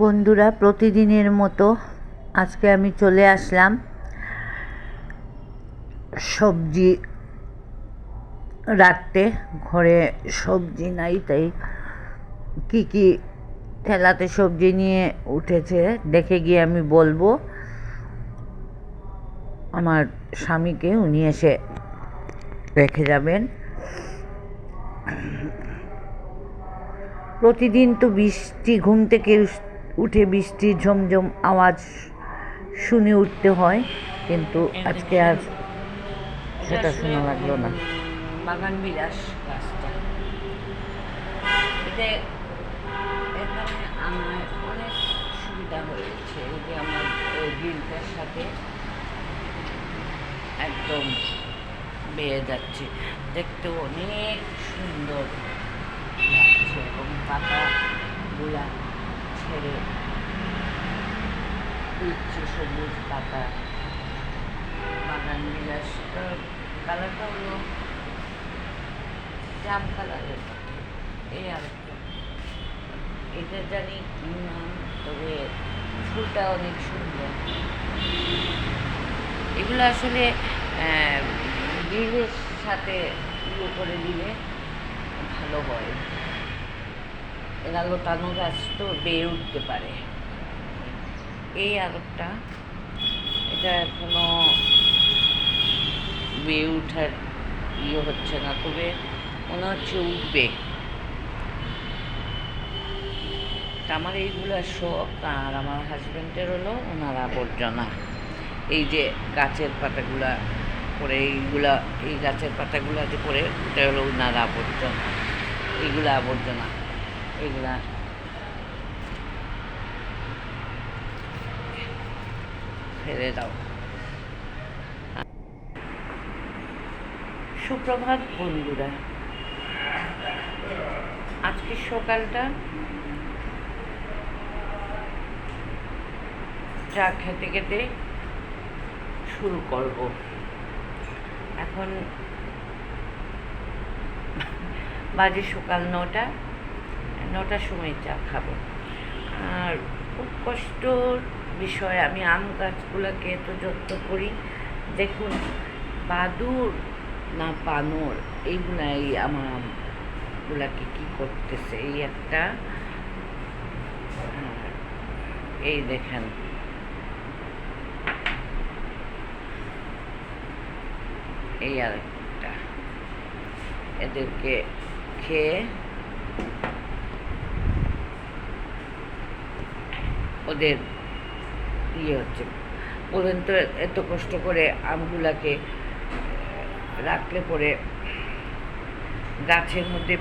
বন্ধুরা, প্রতিদিনের মতো আজকে আমি চলে আসলাম সবজি রাখতে ঘরে সবজি নাই, তাই কি কি ঠেলাতে সবজি নিয়ে উঠেছে দেখে গিয়ে আমি বলব। আমার স্বামীকে, উনি এসে রেখে যাবেন। প্রতিদিন তো বৃষ্টি, ঘুম থেকে উঠে বৃষ্টির ঝমঝম আওয়াজ শুনে উঠতে হয়, কিন্তু আজকে আর সেটা শোনা লাগল না। বাগান বিলাস গাছটা এখানে আমার অনেক সুবিধা আমার ওই সাথে একদম বেয়ে যাচ্ছে। দেখতে অনেক সুন্দর। এবং পাতাগুলা ছেড়ে উঠছে সবুজ পাতা বাগান বিলাস। কালারটা হলো জাম কালারের। এই আর। এটা জানি নাম, তবে ফুলটা অনেক সুন্দর। এগুলো আসলে গ্রিলের সাথে ইয়ে করে দিলে ভালো হয়। লতানো গাছ তো বেয়ে উঠতে পারে। এই আরবটা এটা এখনও বেয়ে উঠার ইয়ে হচ্ছে না, তবে মনে হচ্ছে উঠবে। আমার এইগুলো শখ, আর আমার হাজব্যান্ডের হলো, ওনার আবর্জনা। এই যে গাছের পাতাগুলা পরে, এইগুলা, এই গাছের পাতাগুলা যে পরে, ওটা হলো ওনার আবর্জনা। এইগুলো আবর্জনা। এইগুলা ফেলে দাও। সুপ্রভাত বন্ধুরা, আজকে সকালটা চা খেতে খেতে শুরু করব। এখন বাজে সকাল নটা। নটার সময় চা খাব। আর খুব কষ্টর বিষয়, আমি আম গাছগুলোকে এত যত্ন করি। দেখুন বাদুর না বানর, এইগুলাই আমার আমগুলাকে কি করতেছে? এই একটা এই দেখেন। এই আর একটা এদেরকে খেয়ে ওদের ইয়ে হচ্ছে। বলেন তো এত কষ্ট করে আমগুলাকে রাখলে পরে গাছের মধ্যে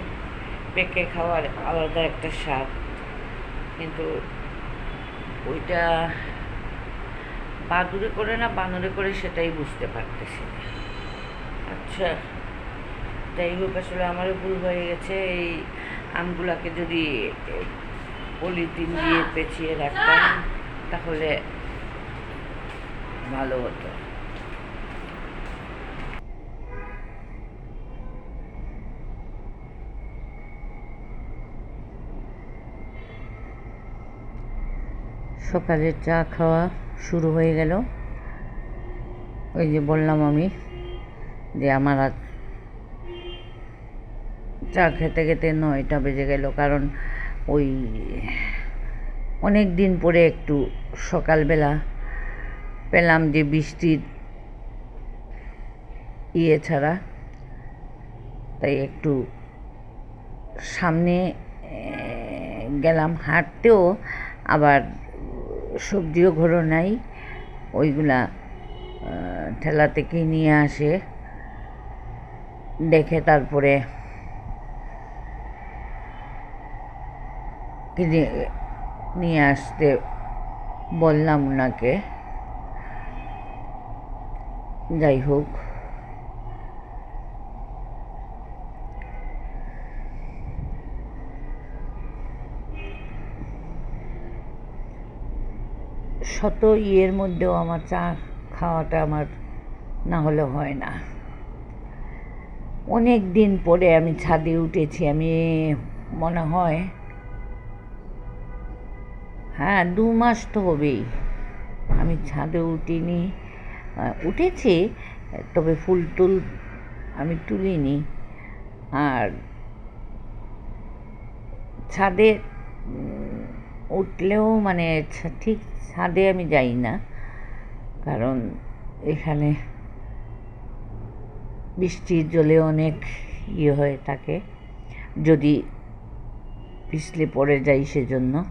পেকে খাওয়ার আলাদা একটা স্বাদ। কিন্তু ওইটা বাদুরে করে না, বানরে করে সেটাই বুঝতে পারতেছি আচ্ছা যাই হোক, আসলে আমারও ভুল হয়ে গেছে। এই আমগুলাকে যদি পলিথিন দিয়ে পেঁচিয়ে রাখতাম, তাহলে ভালো হতো। সকালের চা খাওয়া শুরু হয়ে গেল। ওই যে বললাম আমি যে আমার আজ চা খেতে খেতে নয়টা বেজে গেল, কারণ ওই অনেক দিন পরে একটু সকালবেলা পেলাম যে বৃষ্টির ইয়ে ছাড়া। তাই একটু সামনে গেলাম। হাঁটতেও আবার সবজিও ঘরো নাই। ওইগুলা ঠেলা থেকে নিয়ে আসে। দেখে তারপরে কিনে নিয়ে আসতে বললাম ওনাকে যাই হোক। শত ইয়ের মধ্যেও আমার চা খাওয়াটা আমার না হলে হয় না। অনেক দিন পরে আমি ছাদে উঠেছি, আমি মনে হয় হ্যাঁ দু মাস তো হবেই। আমি ছাদে উঠিনি। উঠেছি, তবে ফুল টুল আমি তুলিনি। আর ছাদে উঠলেও মানে ঠিক ছাদে আমি যাই না। কারণ এখানে বৃষ্টির জলে অনেক ইয়ে হয়ে থাকে। যদি পিছলে পড়ে যাই সেজন্য।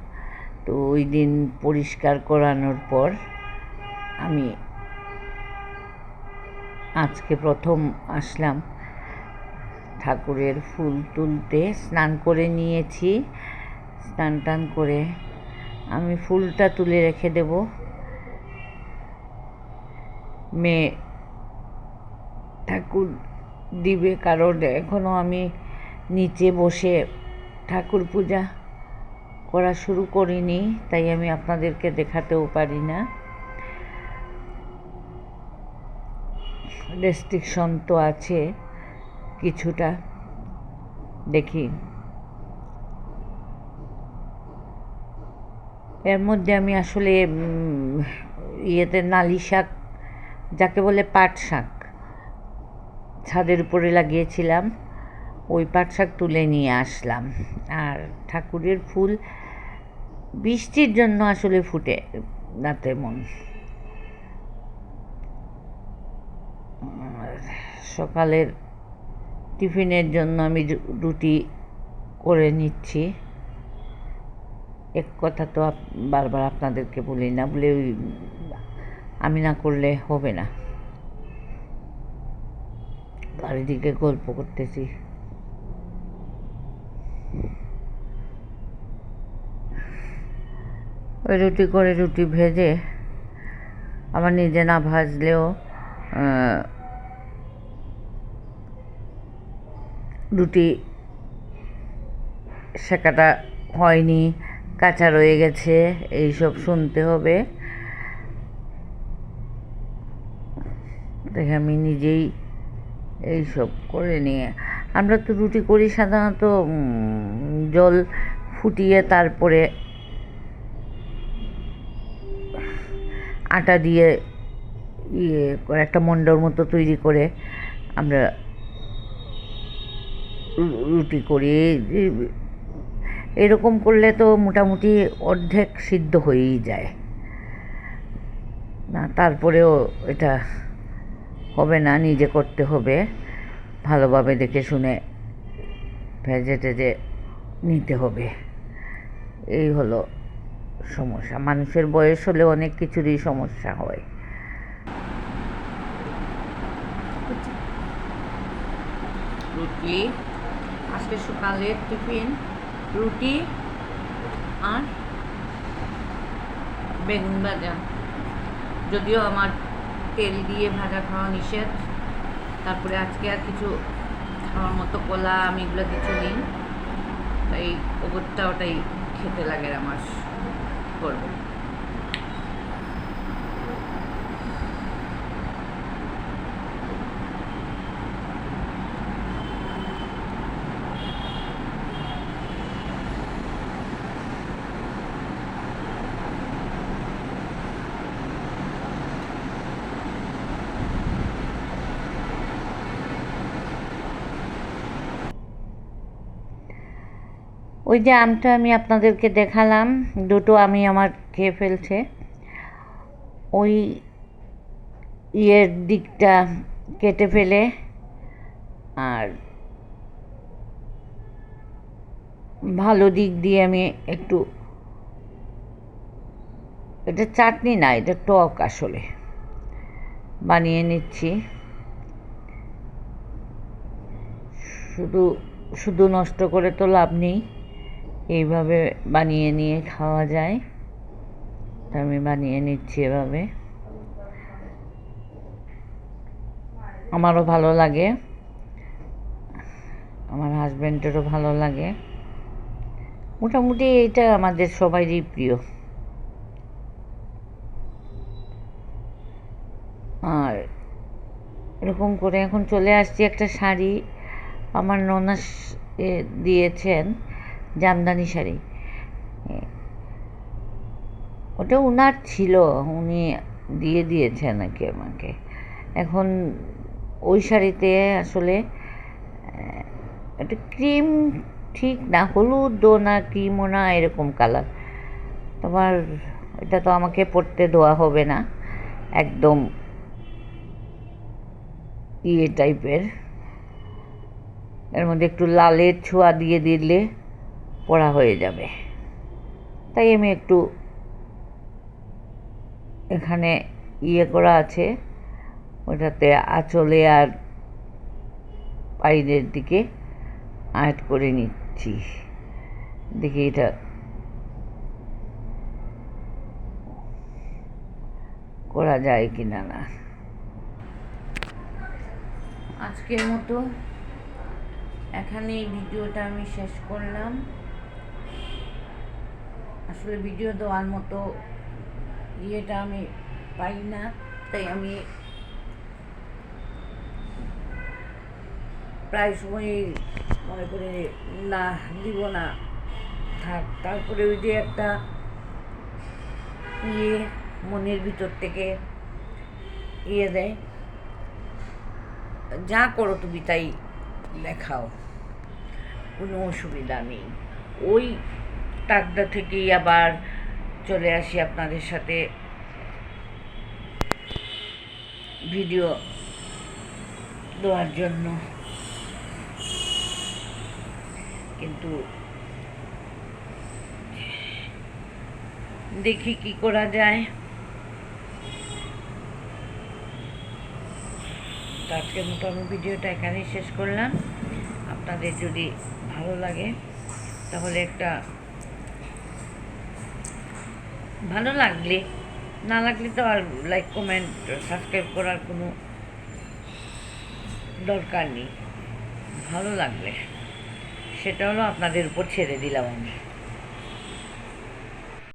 তো ওই দিন পরিষ্কার করানোর পর আমি আজকে প্রথম আসলাম। ঠাকুরের ফুল তুলতে স্নান করে নিয়েছি। স্নান টান করে আমি ফুলটা তুলে রেখে দেব। মেয়ে ঠাকুর দিবে কারণ এখনও আমি নিচে বসে ঠাকুর পূজা করা শুরু করিনি, তাই আমি আপনাদেরকে দেখাতেও পারি না। রেস্ট্রিকশন তো আছে, কিছুটা দেখি। এর মধ্যে আমি আসলে ইয়েতে নালি শাক যাকে বলে পাট শাক ছাদের উপরে লাগিয়েছিলাম। ওই পাট শাক তুলে নিয়ে আসলাম। আর ঠাকুরের ফুল বৃষ্টির জন্য আসলে ফুটে না আর সকালের টিফিনের জন্য আমি রুটি করে নিচ্ছি। এক কথা তো বারবার আপনাদেরকে বলি না, বলে ওই আমি না করলে হবে না। চারিদিকে গল্প করতেছি। ওই রুটি করে রুটি ভেজে আমার নিজে না ভাজলেও রুটি শেখাটা হয়নি, কাঁচা রয়ে গেছে, এইসব শুনতে হবে। দেখে আমি নিজেই এইসব করে নিয়ে, আমরা তো রুটি করি সাধারণত জল ফুটিয়ে তারপরে আটা দিয়ে ইয়ে একটা মন্ডর মতো তৈরি করে আমরা রুটি করি। এরকম করলে তো মোটামুটি অর্ধেক সিদ্ধ হয়েই যায়। না, তারপরেও এটা হবে না, নিজে করতে হবে। ভালোভাবে দেখে শুনে ভেজে টেজে নিতে হবে। এই হলো সমস্যা। মানুষের বয়স হলে অনেক কিছুরই সমস্যা হয়। রুটি, আজকে সকালের টিফিন, রুটি আর বেগুন ভাজা। যদিও আমার তেল দিয়ে ভাজা খাওয়া নিষেধ, তারপরে আজকে আর কিছু খাওয়ার মতো কলা আমি এগুলো কিছু নিই তাই ওপরটা ওটাই খেতে লাগে আমার। করব ওই যে আমটা আমি আপনাদেরকে দেখালাম, দুটো আমি আমার খেয়ে ফেলছে। ওই ইয়ের দিকটা কেটে ফেলে আর ভালো দিক দিয়ে আমি একটু, এটা চাটনি না, এটা টক আসলে। বানিয়ে নিচ্ছি। শুধু শুধু নষ্ট করে তো লাভ নেই। এইভাবে বানিয়ে নিয়ে খাওয়া যায়। তা আমি বানিয়ে নিচ্ছি এভাবে। আমারও ভালো লাগে। আমার হাজব্যান্ডেরও ভালো লাগে। মোটামুটি এটা আমাদের সবারই প্রিয়। আর এরকম করে এখন চলে আসছি একটা শাড়ি। আমার ননাস দিয়েছেন। জামদানি শাড়ি। ওটা উনার ছিল, উনি দিয়ে দিয়েছে নাকি আমাকে। এখন ওই শাড়িতে আসলে একটা ক্রিম ঠিক না, হলুদও না, ক্রিমও না, এরকম কালার। তোমার এটা তো আমাকে পরতে দেওয়া হবে না, একদম ইয়ে টাইপের। এর মধ্যে একটু লালের ছোঁয়া দিয়ে দিলে পড়া হয়ে যাবে। তাই আমি একটু এখানে ইয়ে করা আছে। ওটাতে আঁচলে আর পাইনের দিকে আর্ট করে নিচ্ছি। দেখি এটা করা যায় কি না। না আজকের মতো এখানে এই ভিডিওটা আমি শেষ করলাম। আসলে ভিডিও দেওয়ার মতো ইয়েটা আমি পাই না, তাই আমি প্রায় সময়ই মনে করি না, দিব না। থাক, তারপরে ওই যে একটা ইয়ে মনের ভিতর থেকে ইয়ে দেয়, যা করো তুমি তাই দেখাও কোনো অসুবিধা নেই। ওই তাকদা থেকেই আবার চলে আসি আপনাদের সাথে। ভিডিও দেওয়ার জন্য। কিন্তু দেখি কি করা যায়। আজকের মতো আমি ভিডিওটা এখানেই শেষ করলাম। আপনাদের যদি ভালো লাগে, তাহলে একটা ভালো লাগলে, না লাগলে তো আর লাইক কমেন্ট সাবস্ক্রাইব করার কোনো দরকার নেই। ভালো লাগলে। সেটা হলো আপনাদের উপর ছেড়ে দিলাম আমি।